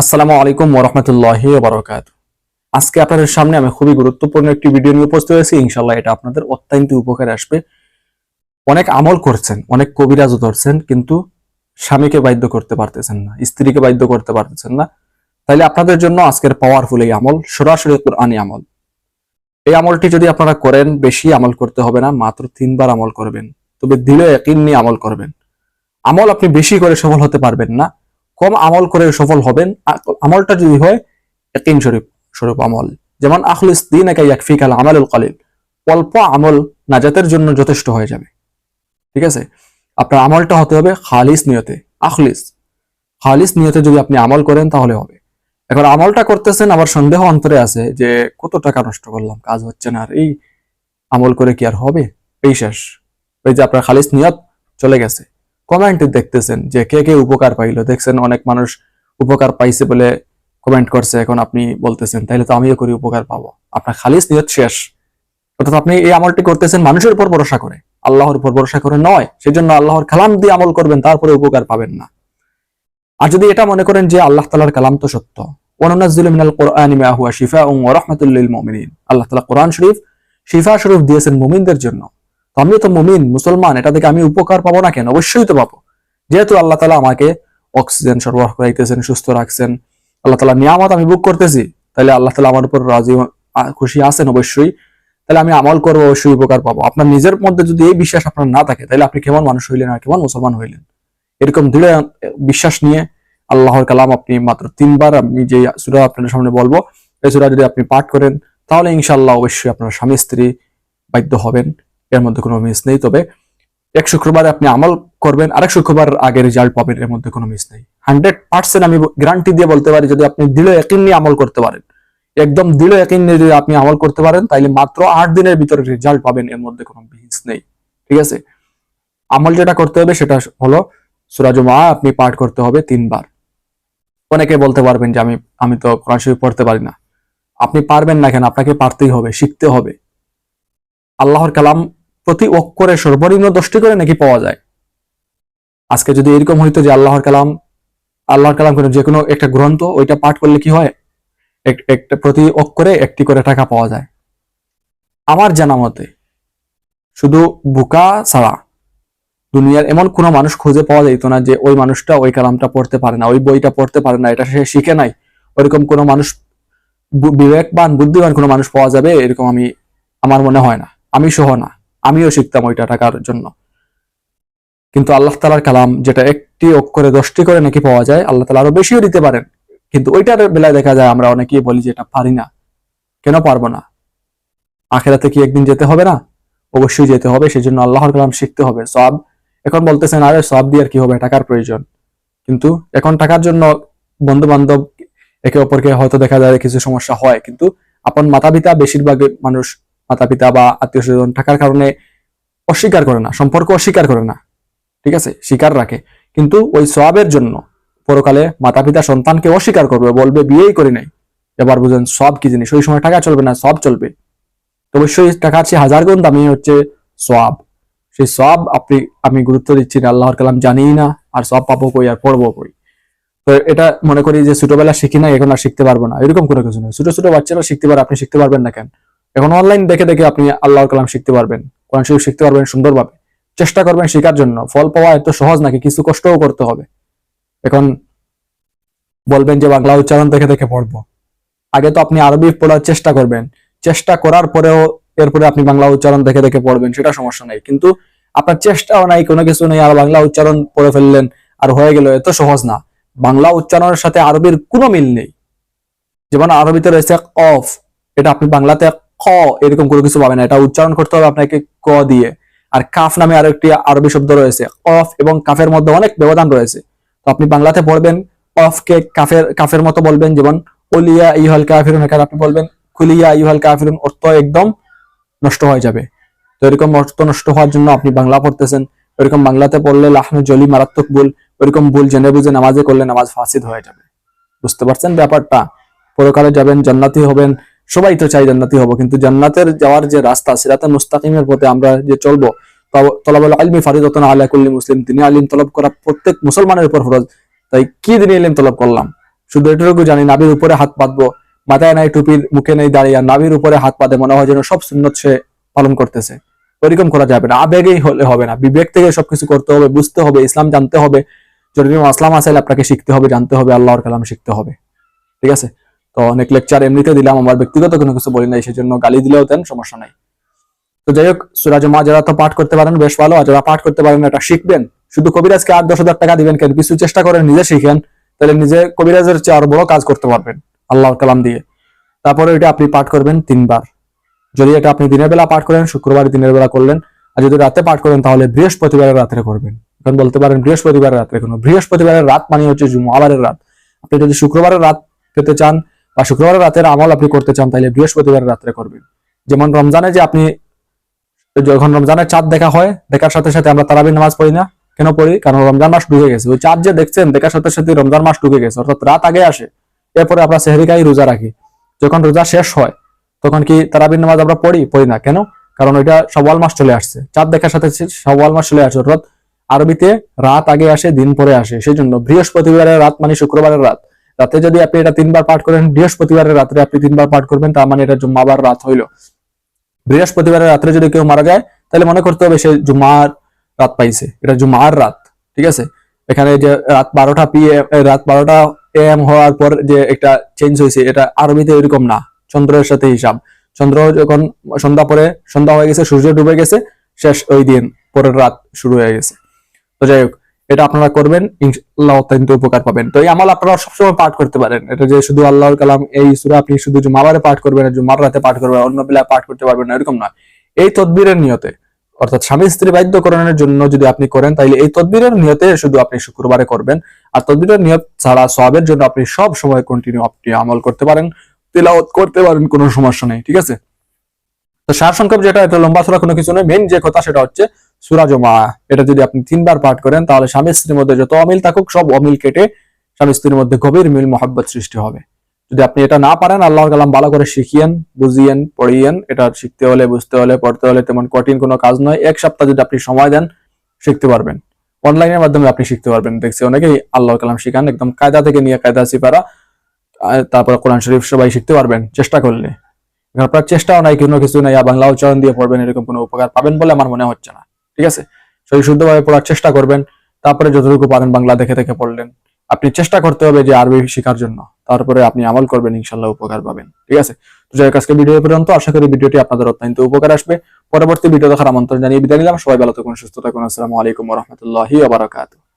আসসালামু আলাইকুম ওরহমতুল্লাহ বারকাত আজকে আপনাদের সামনে আমি খুবই গুরুত্বপূর্ণ একটি ভিডিও নিয়ে উপস্থিত হয়েছি। ইনশাল্লাহ এটা আপনাদের অত্যন্ত উপকারে আসবে। অনেক আমল করছেন, অনেক কবিরাজও ধরছেন, কিন্তু স্বামীকে বাধ্য করতে পারতেছেন না, স্ত্রীকে বাধ্য করতে পারতেছেন না। তাইলে আপনাদের জন্য আজকের পাওয়ারফুল এই আমল, সরাসরি কোরআনি আমল। এই আমলটি যদি আপনারা করেন, বেশি আমল করতে হবে না, মাত্র তিনবার আমল করবেন। তবে দিলে একই নিয়ে আমল করবেন। আমল আপনি বেশি করে সফল হতে পারবেন না। কম আমল করে সফল হবেন। আমলটা যদি হয় একিন শরীফ স্বরূপ আমল। যেমন, আখলিস দিন একা ইয়াকফিক আল আমালুল কালিল। অল্প আমল নাজাতের জন্য যথেষ্ট হয়ে যাবে। ঠিক আছে? আপনার আমলটা হতে হবে খালিস নিয়তে। আখলিস। খালিস নিয়তে যদি আপনি আমল করেন, তাহলে হবে। এখন আমলটা করতেছেন আবার সন্দেহ অন্তরে আছে যে, কত টাকা নষ্ট করলাম, কাজ হচ্ছে না, আর এই আমল করে কি আর হবে? এই শেষ। ওই যে আপনার খালিস নিয়ত চলে গেছে। কমেন্টে দেখতেছেন যে কে কে উপকার পাইলো। দেখছেন অনেক মানুষ উপকার পাইছে বলে কমেন্ট করছে, এখন আপনি বলতেছেন, তাইলে তো আমিও করি, উপকার পাবো। আপনার খালিস নিয়ত শেষ। অর্থাৎ আপনি এই আমলটি করতেছেন মানুষের উপর ভরসা করে। আল্লাহর উপর ভরসা করে নয়, সেজন্য আল্লাহর কালাম দিয়ে আমল করবেন, তারপরে উপকার পাবেন না। আর যদি এটা মনে করেন যে আল্লাহ তালার কালাম তো সত্য আল্লাহ তালা কোরআন শরীফ, শিফা শরীফ দিয়েছেন মুমিনদের জন্য। তো আমিও তো মুমিন, মুসলমান, এটা থেকে আমি উপকার পাবো না কেন? অবশ্যই তো পাবো। যেহেতু আল্লাহ তালা আমাকে অক্সিজেন সরবরাহ করাইতেছেন, সুস্থ রাখছেন, আল্লাহ তালা নিয়ামত আমি বুক করতেছি, তাহলে আল্লাহ তালা আমার উপর রাজি খুশি আছেন অবশ্যই। তাহলে আমি আমল করব, অবশ্যই উপকার পাবো। আপনার নিজের মধ্যে যদি এই বিশ্বাস আপনার না থাকে, তাহলে আপনি কেমন মানুষ হইলেন আর কেমন মুসলমান হইলেন? এরকম দৃঢ় বিশ্বাস নিয়ে আল্লাহর কালাম আপনি মাত্র তিনবার আমি যে সুরা আপনাদের সামনে বলব, এই সুরা যদি আপনি পাঠ করেন, তাহলে ইনশাল্লাহ অবশ্যই আপনার স্বামী স্ত্রী বাধ্য হবেন। এর মধ্যে কোনো মিস নেই। তবে এক শুক্রবার আপনি আমল করবেন, আরেক শুক্রবার আগে রেজাল্ট পাবেন, এর মধ্যে কোনো মিস নেই। হান্ড্রেড পার্সেন্ট আমি গ্যারান্টি দিয়ে বলতে পারি, যদি আপনি দৃঢ় একদিন নিয়ে আমল করতে পারেন, একদম দৃঢ় একদিন নিয়ে যদি আপনি আমল করতে পারেন তাহলে মাত্র আট দিনের ভিতরে রেজাল্ট পাবেন, এর মধ্যে কোনো মিস নেই। ঠিক আছে? আমল যেটা করতে হবে সেটা হলো সুরাজমা আপনি পাঠ করতে হবে তিনবার। অনেকে বলতে পারবেন যে আমি আমি তো কোরআন শরীফ পড়তে পারি না। আপনি পারবেন না কেন? আপনাকে পারতেই হবে, শিখতে হবে। আল্লাহর কালাম প্রতি অক্ষরে সর্বনিম্ন দশটি করে নাকি পাওয়া যায়। আজকে যদি এরকম হইতো যে আল্লাহর কালাম আল্লাহর কালাম কোনো যে কোনো একটা গ্রন্থ, ওইটা পাঠ করলে কি হয়? এক- একটা প্রতি অক্ষরে একটি করে টাকা পাওয়া যায়। আমার জানা মতে, শুধু বুকা ছাড়া দুনিয়ার এমন কোনো মানুষ খুঁজে পাওয়া যেত না যে ওই মানুষটা ওই কালামটা পড়তে পারে না, ওই বইটা পড়তে পারে না, এটা সে শিখে নাই। ওইরকম কোনো মানুষ বিবেকবান, বুদ্ধিমান কোনো মানুষ পাওয়া যাবে, এরকম আমি, আমার মনে হয় না। আমি সহ না। আমিও শিখতাম ওইটা টাকার জন্য। কিন্তু আল্লাহ তালার কালাম যেটা একটি অক্ষরে দশটি করে নাকি পাওয়া যায়, আল্লাহ তালা আরও বেশিও দিতে পারেন। কিন্তু ওইটার বেলায় দেখা যায় আমরা অনেকেই বলি যে এটা পারি না। কেন পারব না? আখেরাতে কি একদিন যেতে হবে না? অবশ্যই যেতে হবে, সেজন্য আল্লাহর কালাম শিখতে হবে। সব এখন বলতেছেন, আরে সব দিয়ে আর কি হবে? টাকার প্রয়োজন। কিন্তু এখন টাকার জন্য বন্ধু বান্ধব একে অপরকে হয়তো দেখা যায় কিছু সমস্যা হয়, কিন্তু আপন মাতা পিতা বেশিরভাগ মানুষ মাতা পিতা বা আত্মীয় স্বজন থাকার কারণে অস্বীকার করে না, সম্পর্ক অস্বীকার করে না। ঠিক আছে? স্বীকার রাখে। কিন্তু ওই সবের জন্য পরকালে মাতা পিতা সন্তানকে অস্বীকার করবে, বলবে, বিয়েই করি নাই। এবার বুঝেন সব কি জিনিস? ওই সময় টাকা চলবে না সব চলবে। তো অবশ্যই টাকার চেয়ে হাজার গুণ দামি হচ্ছে সব সেই সব আপনি, আমি গুরুত্ব দিচ্ছি না, আল্লাহর কালাম জানি না, আর সব পাবো কই, আর পড়ব কই। তো এটা মনে করি যে ছোটবেলা শিখি না এখন আর শিখতে পারব না। এরকম কোনো কিছু নয় ছোট ছোট বাচ্চারা শিখতে পারে, আপনি শিখতে পারবেন না কেন? এখন অনলাইন দেখে দেখে আপনি আল্লাহর কালাম শিখতে পারবেন, কোরআন শরীফ শিখতে পারবেন সুন্দরভাবে। চেষ্টা করবেন শেখার জন্য। ফল পাওয়া এত সহজ নাকি? কিছু কষ্টও করতে হবে। এখন বলবেন যে বাংলা উচ্চারণ দেখে দেখে পড়ব। আগে তো আপনি আরবি পড়ার চেষ্টা করবেন। চেষ্টা করার পরেও এরপরে আপনি বাংলা উচ্চারণ দেখে দেখে পড়বেন, সেটা সমস্যা নাই। কিন্তু আপনার চেষ্টাও নাই, কোনো কিছু নেই, আর বাংলা উচ্চারণ পড়ে ফেললেন আর হয়ে গেল, এত সহজ না। বাংলা উচ্চারণের সাথে আরবির কোনো মিল নেই। যেমন আরবিতে রয়েছে অফ এটা আপনি বাংলাতে খ, এরকম কোনো কিছু পাবেন না। এটা উচ্চারণ করতে হবে আপনাকে ক দিয়ে। আর কাফ নামে আরও একটি আরবি শব্দ রয়েছে কফ এবং কাফের মধ্যে অনেক ব্যবধান রয়েছে। তো আপনি বাংলাতে পড়বেন কফকে কাফের কাফের মতো বলবেন, যেমন অলিয়া ইহল কাফিরুন, এখানে আপনি বলবেন খুলিয়া ইহল কাফিরুন, অর্থ একদম নষ্ট হয়ে যাবে। তো এরকম অর্থ নষ্ট হওয়ার জন্য আপনি বাংলা পড়তেছেন ওইরকম বাংলাতে পড়লে লাহনু জলি মারাত্মক ভুল ওইরকম ভুল জেনে বুঝে নামাজে করলে নামাজ ফাসিদ হয়ে যাবে। বুঝতে পারছেন ব্যাপারটা? পরকালে যাবেন, জান্নাতি হবেন সবাই তো চাই জান্নাতি হব, কিন্তু জান্নাতের যাওয়ার যে রাস্তা, সিরাতে মুস্তাকিমের পথে আমরা যে চলবো তলাবল আলমি ফারিদতন আলা কুল্লি মুসলিম, তিনি আলিম তলব করা প্রত্যেক মুসলমানের উপর ফরজ। তাই কি দিনে ইলিম তলব করলাম? শুধু এটুকু জানি, নাবির উপরে হাত পাতবো মাথায় নাই টুপির, মুখে নেই দাঁড়িয়ে নাবির উপরে হাত পাতে মনে হয় যেন সব সুন্নত সে পালন করতেছে। ওইরকম করা যাবে না, আবেগেই হলে হবে না। বিবেক থেকে সবকিছু করতে হবে, বুঝতে হবে, ইসলাম জানতে হবে। যদি আসলাম আসাইল আপনাকে শিখতে হবে, জানতে হবে, আল্লাহর কালাম শিখতে হবে। ঠিক আছে? তো অনেক লেকচার এমনিতে দিলাম, আমার ব্যক্তিগত কোনো কিছু বলি নাই, সেজন্য গালি দিলেও দেন, সমস্যা নাই। তো যাই হোক, সুরাজ মা যারা তো পাঠ করতে পারেন, বেশ ভালো, আর যারা পাঠ করতে পারেন, এটা শিখবেন। শুধু কবিরাজকে আট, দশ হাজার টাকা দিবেন কেন? কিছু চেষ্টা করেন, নিজে শিখেন, তাহলে নিজে কবিরাজের চেয়ে আরও বড় কাজ করতে পারবেন, আল্লাহর কালাম দিয়ে। তারপরে এটা আপনি পাঠ করবেন তিনবার। যদি এটা আপনি দিনের বেলা পাঠ করেন, শুক্রবার দিনের বেলা করলেন, আর যদি রাতে পাঠ করেন, তাহলে বৃহস্পতিবারের রাত্রে করবেন। এখন বলতে পারেন, বৃহস্পতিবারের রাত্রে কোনো, বৃহস্পতিবারের রাত মানে হচ্ছে জুমাবারের রাত। আপনি যদি শুক্রবারের রাত পেতে চান বা শুক্রবারের রাতের আমল আপনি করতে চান তাহলে বৃহস্পতিবারের রাত্রে করবেন। যেমন রমজানে যে আপনি, যখন রমজানের চাঁদ দেখা হয়, দেখার সাথে সাথে আমরা তারাবির নামাজ পড়ি না? কেন পড়ি? কারণ রমজান মাস ঢুকে গেছে। ওই চাঁদ যে দেখছেন, দেখার সাথে সাথে রমজান মাস ঢুকে গেছে। অর্থাৎ রাত আগে আসে, এরপরে আমরা সেহরিকাই রোজা রাখি। যখন রোজা শেষ হয়, তখন কি তারাবির নামাজ আমরা পড়ি? পড়ি না। কেন? কারণ ওইটা সওয়াল মাস চলে আসছে। চাঁদ দেখার সাথে সওয়াল মাস চলে আসছে অর্থাৎ আরবিতে রাত আগে আসে, দিন পরে আসে। সেই জন্য বৃহস্পতিবারের রাত মানে শুক্রবারের রাত। রাতে যদি আপনি এটা তিনবার পাঠ করেন, বৃহস্পতিবারের রাত্রে আপনি তিনবার পাঠ করবেন, তার মানে এটা জুম্মাবার রাত হইল। বৃহস্পতিবারের রাত্রে যদি কেউ মারা যায়, তাহলে মনে করতে হবে সে জুমার রাত পাইছে। এটা জুমার রাত, ঠিক আছে? এখানে যে রাত বারোটা পি রাত বারোটা এম হওয়ার পর যে একটা চেঞ্জ হয়েছে, এটা আরবিতে এরকম না, চন্দ্রের সাথে হিসাব। চন্দ্র যখন সন্ধ্যা পরে, সন্ধ্যা হয়ে গেছে, সূর্য ডুবে গেছে, শেষ ওই দিন, পরের রাত শুরু হয়ে গেছে। তো যাই হোক এটা আপনারা করবেন, ইনশাআল্লাহ অত্যন্ত উপকার পাবেন। তো এই আমল আপনারা সবসময় পাঠ করতে পারেন। এটা যে শুধু আল্লাহর কালাম, এই সুরা আপনি শুধু জুমাবারে পাঠ করবেন জুমার রাতে পাঠ করবেন, অন্য বেলায় পাঠ করতে পারবেন না, এরকম নয়। এই তদবিরের নিয়তে, অর্থাৎ স্বামী স্ত্রী বাধ্যকরণের জন্য যদি আপনি করেন তাহলে এই তদবিরের নিয়তে শুধু আপনি শুক্রবারে করবেন। আর তদবিরের নিয়ত ছাড়া সবের জন্য আপনি সব সময় কন্টিনিউ আপনি আমল করতে পারেন, তিলাওয়াত করতে পারেন, কোনো সমস্যা নেই, ঠিক আছে? তো সার সংক্ষেপ যেটা, এটা লম্বা সুরা কোনো কিছু নয়। মেন যে কথা সেটা হচ্ছে সুরা জমা, এটা যদি আপনি তিনবার পাঠ করেন, তাহলে স্বামী স্ত্রীর মধ্যে যত অমিল থাকুক, সব অমিল কেটে স্বামী স্ত্রীর মধ্যে গভীর মিল মহাব্বত সৃষ্টি হবে। যদি আপনি এটা না পারেন, আল্লাহর কালাম ভালো করে শিখিয়েন, বুঝিয়েন, পড়িয়েন, এটা শিখতে হলে, বুঝতে হলে, পড়তে হলে তেমন কঠিন কোনো কাজ নয়। এক সপ্তাহ যদি আপনি সময় দেন, শিখতে পারবেন। অনলাইনের মাধ্যমে আপনি শিখতে পারবেন। দেখছি অনেকেই আল্লাহর কালাম শিখান, একদম কায়দা থেকে নিয়ে কায়দা সিপারা তারপর কোরআন শরীফ সবাই শিখতে পারবেন, চেষ্টা করলে। আপনার চেষ্টাও নাই, কোনো কিছু নাই বাংলা উচ্চারণ দিয়ে পড়বেন, এরকম কোনো উপকার পাবেন বলে আমার মনে হচ্ছে না। ঠিক আছে? সেই শুদ্ধভাবে পড়ার চেষ্টা করবেন, তারপরে যতটুকু পারেন বাংলা দেখে দেখে পড়লেন। আপনি চেষ্টা করতে হবে যে আরবি শেখার জন্য, তারপরে আপনি আমল করবেন ইনশাল্লাহ উপকার পাবেন। ঠিক আছে? তো যাই আজকে ভিডিও পর্যন্ত। আশা করি ভিডিওটি আপনাদের অত্যন্ত উপকার আসবে। পরবর্তী ভিডিও দেখার আমন্ত্রণ জানিয়ে বিদায় নিলাম। সবাই ভালো থাকুন, সুস্থ থাকুন। আসসালামু আলাইকুম রহমতুল্লাহি আবরাকাতুহ